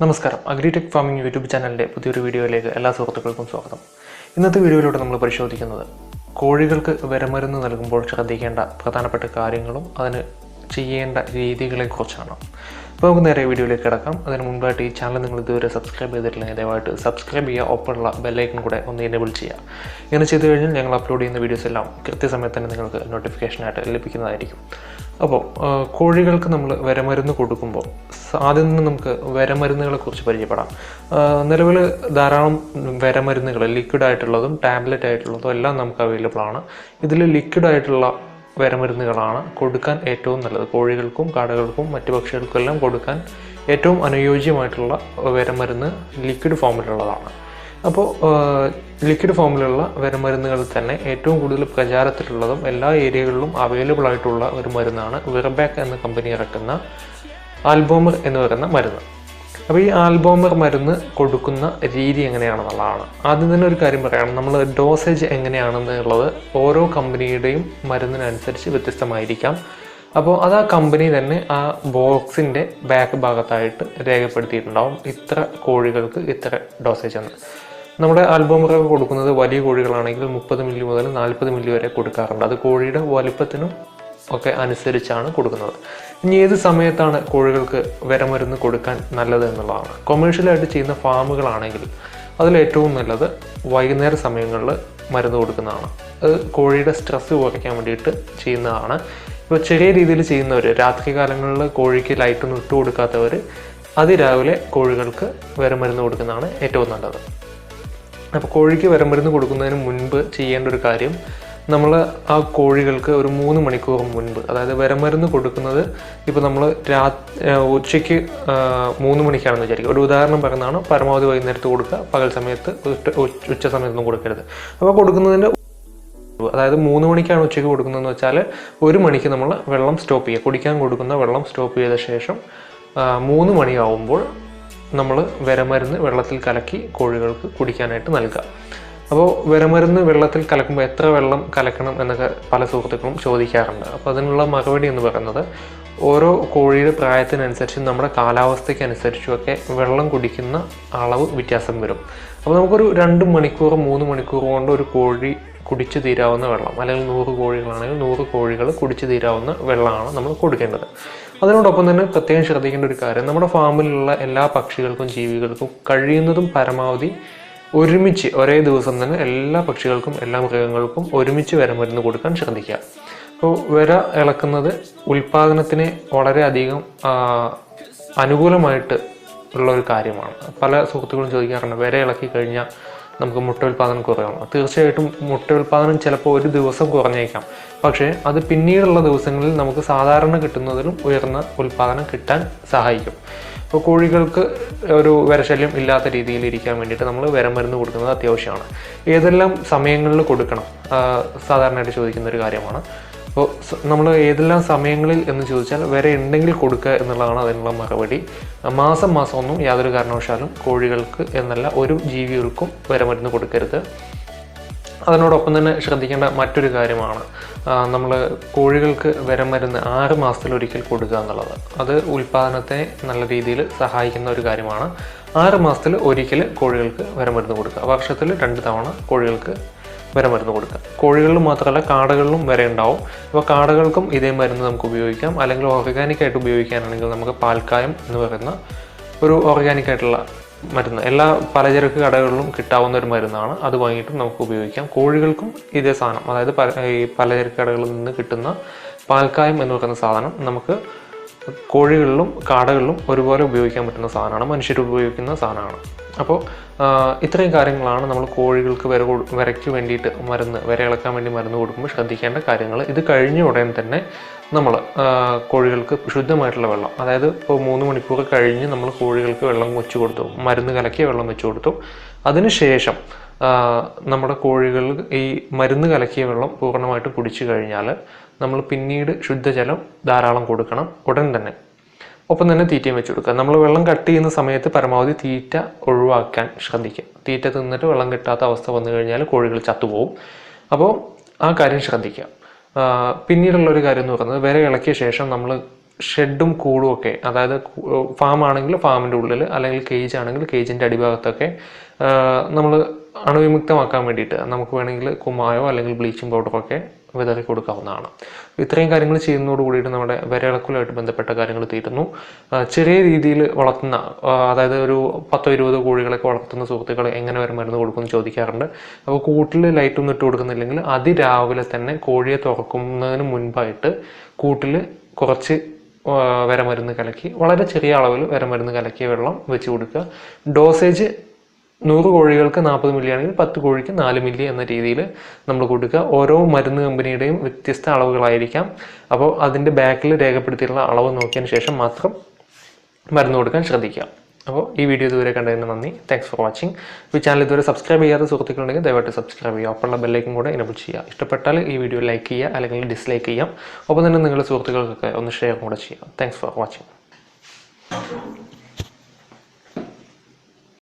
നമസ്കാരം. Agritech farming YouTube ചാനലിന്റെ പുതിയൊരു വീഡിയോയിലേക്ക് എല്ലാ സുഹൃത്തുക്കൾക്കും സ്വാഗതം. ഇന്നത്തെ വീഡിയോയിലൂടെ നമ്മൾ പരിശോധിക്കുന്നത് കോഴികൾക്ക് വിരമരുന്ന് നൽകുമ്പോൾ ശ്രദ്ധിക്കേണ്ട പ്രധാനപ്പെട്ട കാര്യങ്ങളും അതിന് ചെയ്യേണ്ട രീതികളെക്കുറിച്ചാണ്. അപ്പോൾ നമുക്ക് നേരെ വീഡിയോയിലേക്ക് കിടക്കാം. അതിന് മുൻപായിട്ട് ഈ ചാനൽ നിങ്ങൾ ഇതുവരെ സബ്സ്ക്രൈബ് ചെയ്തിട്ടില്ലെങ്കിൽ ദയവായിട്ട് സബ്സ്ക്രൈബ് ചെയ്യുക. ഒപ്പമുള്ള ബെല്ലൈക്കൺ കൂടെ ഒന്ന് എനേബിൾ ചെയ്യുക. ഇങ്ങനെ ചെയ്തു കഴിഞ്ഞാൽ ഞങ്ങൾ അപ്ലോഡ് ചെയ്യുന്ന വീഡിയോസ് എല്ലാം കൃത്യസമയത്ത് തന്നെ നിങ്ങൾക്ക് നോട്ടിഫിക്കേഷനായിട്ട് ലഭിക്കുന്നതായിരിക്കും. അപ്പോൾ കോഴികൾക്ക് നമ്മൾ വരമരുന്ന് കൊടുക്കുമ്പോൾ ആദ്യം തന്നെ നമുക്ക് വരമരുന്നുകളെക്കുറിച്ച് പരിചയപ്പെടാം. നിലവിൽ ധാരാളം വരമരുന്നുകൾ ലിക്വിഡ് ആയിട്ടുള്ളതും ടാബ്ലറ്റ് ആയിട്ടുള്ളതും എല്ലാം നമുക്ക് അവൈലബിൾ ആണ്. ഇതിൽ ലിക്വിഡ് ആയിട്ടുള്ള വിരമരുന്നുകളാണ് കൊടുക്കാൻ ഏറ്റവും നല്ലത്. കോഴികൾക്കും കാടകൾക്കും മറ്റു പക്ഷികൾക്കും എല്ലാം കൊടുക്കാൻ ഏറ്റവും അനുയോജ്യമായിട്ടുള്ള വരമരുന്ന് ലിക്വിഡ് ഫോമിലുള്ളതാണ് അപ്പോൾ ലിക്വിഡ് ഫോമിലുള്ള വിരമരുന്നുകളിൽ തന്നെ ഏറ്റവും കൂടുതൽ പ്രചാരത്തിലുള്ളതും എല്ലാ ഏരിയകളിലും അവൈലബിൾ ആയിട്ടുള്ള ഒരു മരുന്നാണ് വിർബാക്ക് എന്ന കമ്പനി ഇറക്കുന്ന ആൽബോമർ എന്ന് പറയുന്ന മരുന്ന്. അപ്പോൾ ഈ ആൽബോമർ മരുന്ന് കൊടുക്കുന്ന രീതി എങ്ങനെയാണെന്നുള്ളതാണ്. ആദ്യം തന്നെ ഒരു കാര്യം പറയാം നമ്മൾ ഡോസേജ് എങ്ങനെയാണെന്നുള്ളത് ഓരോ കമ്പനിയുടെയും മരുന്നിനനുസരിച്ച് വ്യത്യസ്തമായിരിക്കാം. അപ്പോൾ അത് ആ കമ്പനി തന്നെ ആ ബോക്സിന്റെ ബാക്ക് ഭാഗത്തായിട്ട് രേഖപ്പെടുത്തിയിട്ടുണ്ടാവും ഇത്ര കോഴികൾക്ക് ഇത്ര ഡോസേജ് എന്ന്. നമ്മുടെ ആൽബോമറൊക്കെ കൊടുക്കുന്നത് വലിയ കോഴികളാണെങ്കിൽ മുപ്പത് മില്ലി മുതൽ നാൽപ്പത് മില്ലി വരെ കൊടുക്കാറുണ്ട്. അത് കോഴിയുടെ വലുപ്പത്തിനും ഒക്കെ അനുസരിച്ചാണ് കൊടുക്കുന്നത്. ഇനി ഏത് സമയത്താണ് കോഴികൾക്ക് വിരമരുന്ന് കൊടുക്കാൻ നല്ലത് എന്നുള്ളതാണ്. കൊമേഴ്ഷ്യലായിട്ട് ചെയ്യുന്ന ഫാമുകളാണെങ്കിൽ അതിലേറ്റവും നല്ലത് വൈകുന്നേര സമയങ്ങളിൽ മരുന്ന് കൊടുക്കുന്നതാണ്. അത് കോഴിയുടെ സ്ട്രെസ് കുറയ്ക്കാൻ വേണ്ടിയിട്ട് ചെയ്യുന്നതാണ്. ഇപ്പോൾ ചെറിയ രീതിയിൽ ചെയ്യുന്നവർ രാത്രി കാലങ്ങളിൽ കോഴിക്ക് ലൈറ്റൊന്നും ഇട്ട് കൊടുക്കാത്തവർ അതിരാവിലെ കോഴികൾക്ക് വിരമരുന്ന് കൊടുക്കുന്നതാണ് ഏറ്റവും നല്ലത്. അപ്പോൾ കോഴിക്ക് വിരമരുന്ന് കൊടുക്കുന്നതിന് മുൻപ് ചെയ്യേണ്ട ഒരു കാര്യം നമ്മൾ ആ കോഴികൾക്ക് ഒരു മൂന്ന് മണിക്കൂർ മുൻപ് അതായത് വിരമരുന്ന് കൊടുക്കുന്നത് ഇപ്പോൾ നമ്മൾ രാ ഉച്ചയ്ക്ക് മൂന്ന് മണിക്കാണെന്ന് വിചാരിക്കുക. ഒരു ഉദാഹരണം പറയുന്നതാണ് പരമാവധി വൈകുന്നേരത്ത് കൊടുക്കുക പകൽ സമയത്ത് ഉച്ച- സമയത്തൊന്നും കൊടുക്കരുത്. അപ്പോൾ കൊടുക്കുന്നതിന്റെ അതായത് മൂന്ന് മണിക്കാണ് ഉച്ചയ്ക്ക് കൊടുക്കുന്നതെന്ന് വെച്ചാൽ ഒരു മണിക്ക് നമ്മൾ വെള്ളം സ്റ്റോപ്പ് ചെയ്യുക. കുടിക്കാൻ കൊടുക്കുന്ന വെള്ളം സ്റ്റോപ്പ് ചെയ്ത ശേഷം മൂന്ന് മണിയാവുമ്പോൾ നമ്മൾ വിരമരുന്ന് വെള്ളത്തിൽ കലക്കി കോഴികൾക്ക് കുടിക്കാനായിട്ട് നൽകുക. അപ്പോൾ വിരമരുന്ന് വെള്ളത്തിൽ കലക്കുമ്പോൾ എത്ര വെള്ളം കലക്കണം എന്നൊക്കെ പല സുഹൃത്തുക്കളും ചോദിക്കാറുണ്ട്. അപ്പോൾ അതിനുള്ള മറുപടി എന്ന് പറയുന്നത് ഓരോ കോഴിയുടെ പ്രായത്തിനനുസരിച്ചും നമ്മുടെ കാലാവസ്ഥയ്ക്ക് അനുസരിച്ചുമൊക്കെ വെള്ളം കുടിക്കുന്ന അളവ് വ്യത്യാസം വരും. അപ്പോൾ നമുക്കൊരു രണ്ട് മണിക്കൂർ മൂന്ന് മണിക്കൂർ കൊണ്ട് ഒരു കോഴി കുടിച്ചു തീരാവുന്ന വെള്ളം അല്ലെങ്കിൽ നൂറ് കോഴികളാണെങ്കിൽ നൂറ് കോഴികൾ കുടിച്ചു തീരാവുന്ന വെള്ളമാണ് നമ്മൾ കൊടുക്കേണ്ടത്. അതിനോടൊപ്പം തന്നെ പ്രത്യേകം ശ്രദ്ധിക്കേണ്ട ഒരു കാര്യം നമ്മുടെ ഫാമിലുള്ള എല്ലാ പക്ഷികൾക്കും ജീവികൾക്കും കഴിയുന്നതും പരമാവധി ഒരുമിച്ച് ഒരേ ദിവസം തന്നെ എല്ലാ പക്ഷികൾക്കും എല്ലാ മൃഗങ്ങൾക്കും ഒരുമിച്ച് വിരമരുന്ന് കൊടുക്കാൻ ശ്രദ്ധിക്കുക. അപ്പോൾ വിര ഇളക്കുന്നത് ഉൽപാദനത്തിന് വളരെയധികം അനുകൂലമായിട്ട് ഉള്ള ഒരു കാര്യമാണ്. പല സുഹൃത്തുക്കളും ചോദിക്കാറുണ്ട് വിര ഇളക്കി കഴിഞ്ഞാൽ നമുക്ക് മുട്ട ഉൽപ്പാദനം കുറയണം തീർച്ചയായിട്ടും മുട്ട ഉൽപ്പാദനം ചിലപ്പോൾ ഒരു ദിവസം കുറഞ്ഞേക്കാം. പക്ഷേ അത് പിന്നീടുള്ള ദിവസങ്ങളിൽ നമുക്ക് സാധാരണ കിട്ടുന്നതിലും ഉയർന്ന ഉൽപ്പാദനം കിട്ടാൻ സഹായിക്കും. ഇപ്പോൾ കോഴികൾക്ക് ഒരു വിരശല്യം ഇല്ലാത്ത രീതിയിൽ ഇരിക്കാൻ വേണ്ടിയിട്ട് നമ്മൾ വിരമരുന്ന് കൊടുക്കുന്നത് അത്യാവശ്യമാണ്. ഏതെല്ലാം സമയങ്ങളിൽ കൊടുക്കണം? സാധാരണയായിട്ട് ചോദിക്കുന്ന ഒരു കാര്യമാണ്. അപ്പോൾ നമ്മൾ ഏതെല്ലാം സമയങ്ങളിൽ എന്ന് ചോദിച്ചാൽ വരെ ഉണ്ടെങ്കിൽ കൊടുക്കുക എന്നുള്ളതാണ് അതിനുള്ള മറുപടി. മാസം മാസം ഒന്നും യാതൊരു കാരണവശാലും കോഴികൾക്ക് എന്നല്ല ഒരു ജീവികൾക്കും വരെ മരുന്ന് കൊടുക്കരുത്. അതിനോടൊപ്പം തന്നെ ശ്രദ്ധിക്കേണ്ട മറ്റൊരു കാര്യമാണ്. നമ്മൾ കോഴികൾക്ക് വരെ മരുന്ന് ആറ് മാസത്തിലൊരിക്കൽ കൊടുക്കുക എന്നുള്ളത്. അത് ഉൽപ്പാദനത്തെ നല്ല രീതിയിൽ സഹായിക്കുന്ന ഒരു കാര്യമാണ്. ആറ് മാസത്തിൽ ഒരിക്കൽ കോഴികൾക്ക് വിരമരുന്ന് കൊടുക്കുക. വർഷത്തിൽ രണ്ട് തവണ കോഴികൾക്ക് വിരമരുന്ന് കൊടുക്കുക. കോഴികളിലും മാത്രമല്ല കാടുകളിലും വരെ ഉണ്ടാവും. അപ്പോൾ കാടുകൾക്കും ഇതേ മരുന്ന് നമുക്ക് ഉപയോഗിക്കാം. അല്ലെങ്കിൽ ഓർഗാനിക് ആയിട്ട് ഉപയോഗിക്കാനാണെങ്കിൽ നമുക്ക് പാൽക്കായം എന്ന് പറയുന്ന ഒരു ഓർഗാനിക് ആയിട്ടുള്ള മരുന്ന്. എല്ലാ പലചരക്ക് കടകളിലും കിട്ടാവുന്ന ഒരു മരുന്നാണ്. അത് വാങ്ങിയിട്ടും നമുക്ക് ഉപയോഗിക്കാം. കോഴികൾക്കും ഇതേ സാധനം. അതായത് ഈ പലചരക്ക് കടകളിൽ നിന്ന് കിട്ടുന്ന പാൽക്കായം എന്ന് പറയുന്ന സാധനം നമുക്ക് കോഴികളിലും കാടകളിലും ഒരുപോലെ ഉപയോഗിക്കാൻ പറ്റുന്ന സാധനമാണ്. മനുഷ്യർ ഉപയോഗിക്കുന്ന സാധനമാണ്. അപ്പോൾ ഇത്രയും കാര്യങ്ങളാണ് നമ്മൾ കോഴികൾക്ക് വിര വിരയ്ക്ക് വേണ്ടിയിട്ട് മരുന്ന് വര ഇളക്കാൻ വേണ്ടി മരുന്ന് കൊടുക്കുമ്പോൾ ശ്രദ്ധിക്കേണ്ട കാര്യങ്ങൾ. ഇത് കഴിഞ്ഞ ഉടൻ തന്നെ നമ്മൾ കോഴികൾക്ക് ശുദ്ധമായിട്ടുള്ള വെള്ളം അതായത് ഇപ്പോൾ മൂന്ന് മണിക്കൂർ കഴിഞ്ഞ് നമ്മൾ കോഴികൾക്ക് വെള്ളം വെച്ച് കൊടുത്തു മരുന്ന് കലക്കിയ വെള്ളം വെച്ച് കൊടുത്തു. അതിനുശേഷം നമ്മുടെ കോഴികൾ ഈ മരുന്ന് കലക്കിയ വെള്ളം പൂർണമായിട്ട് കുടിച്ചു കഴിഞ്ഞാൽ നമ്മൾ പിന്നീട് ശുദ്ധജലം ധാരാളം കൊടുക്കണം ഉടൻ തന്നെ. ഒപ്പം തന്നെ തീറ്റയും വെച്ച് കൊടുക്കുക. നമ്മൾ വെള്ളം കട്ട് ചെയ്യുന്ന സമയത്ത് പരമാവധി തീറ്റ ഒഴിവാക്കാൻ ശ്രദ്ധിക്കുക. തീറ്റ തിന്നിട്ട് വെള്ളം കിട്ടാത്ത അവസ്ഥ വന്നു കഴിഞ്ഞാൽ കോഴികൾ ചത്തുപോകും. അപ്പോൾ ആ കാര്യം ശ്രദ്ധിക്കുക. പിന്നീടുള്ള ഒരു കാര്യം എന്ന് പറയുന്നത് വിര ഇളക്കിയ ശേഷം നമ്മൾ ഷെഡും കൂടും ഒക്കെ അതായത് ഫാം ആണെങ്കിൽ ഫാമിന്റെ ഉള്ളിൽ അല്ലെങ്കിൽ കേജ് ആണെങ്കിൽ കേജിന്റെ അടിഭാഗത്തൊക്കെ നമ്മൾ അണുവിമുക്തമാക്കാൻ വേണ്ടിയിട്ട് നമുക്ക് വേണമെങ്കിൽ കുമ്മായോ അല്ലെങ്കിൽ ബ്ലീച്ചിങ് പൗഡറോ ഒക്കെ വിതറി കൊടുക്കാവുന്നതാണ്. ഇത്രയും കാര്യങ്ങൾ ചെയ്യുന്നതോട് കൂടിയിട്ട് നമ്മുടെ വിരയിളക്കലുമായിട്ട് ബന്ധപ്പെട്ട കാര്യങ്ങൾ തീരുന്നു. ചെറിയ രീതിയിൽ വളർത്തുന്ന അതായത് ഒരു പത്തോ ഇരുപതോ കോഴികളൊക്കെ വളർത്തുന്ന സുഹൃത്തുക്കൾ എങ്ങനെ വരെ മരുന്ന് കൊടുക്കുമെന്ന് ചോദിക്കാറുണ്ട്. അപ്പോൾ കൂട്ടിൽ ലൈറ്റൊന്നും ഇട്ട് കൊടുക്കുന്നില്ലെങ്കിൽ അതിരാവിലെ തന്നെ കോഴിയെ തുറക്കുന്നതിന് മുൻപായിട്ട് കൂട്ടിൽ കുറച്ച് വരമരുന്ന് കലക്കി വളരെ ചെറിയ അളവിൽ വരമരുന്ന് കലക്കിയ വെള്ളം വെച്ച് കൊടുക്കുക. ഡോസേജ് നൂറ് കോഴികൾക്ക് നാൽപ്പത് മില്ലി ആണെങ്കിൽ പത്ത് കോഴിക്ക് നാല് മില്ലി എന്ന രീതിയിൽ നമ്മൾ കൊടുക്കുക. ഓരോ മരുന്ന് കമ്പനിയുടെയും വ്യത്യസ്ത അളവുകളായിരിക്കാം. അപ്പോൾ അതിന്റെ ബാക്കിൽ രേഖപ്പെടുത്തിയിട്ടുള്ള അളവ് നോക്കിയതിന് ശേഷം മാത്രം മരുന്ന് കൊടുക്കാൻ ശ്രദ്ധിക്കുക. അപ്പോൾ ഈ വീഡിയോ ഇതുവരെ കണ്ടതിന് നന്ദി. താങ്ക്സ് ഫോർ വാച്ചിങ് ഈ ചാനൽ ഇതുവരെ സബ്സ്ക്രൈബ് ചെയ്യാത്ത സുഹൃത്തുക്കളുണ്ടെങ്കിൽ ദയവായിട്ട് സബ്സ്ക്രൈബ് ചെയ്യുക. ഒപ്പമുള്ള ബെല്ലൈക്കും കൂടെ എനബിൾ ചെയ്യുക. ഇഷ്ടപ്പെട്ടാൽ ഈ വീഡിയോ ലൈക്ക് ചെയ്യുക. അല്ലെങ്കിൽ ഡിസ്ലൈക്ക് ചെയ്യാം ഒപ്പം തന്നെ നിങ്ങളുടെ സുഹൃത്തുക്കൾക്കൊക്കെ ഒന്ന് ഷെയർ കൂടെ ചെയ്യാം താങ്ക്സ് ഫോർ വാച്ചിങ്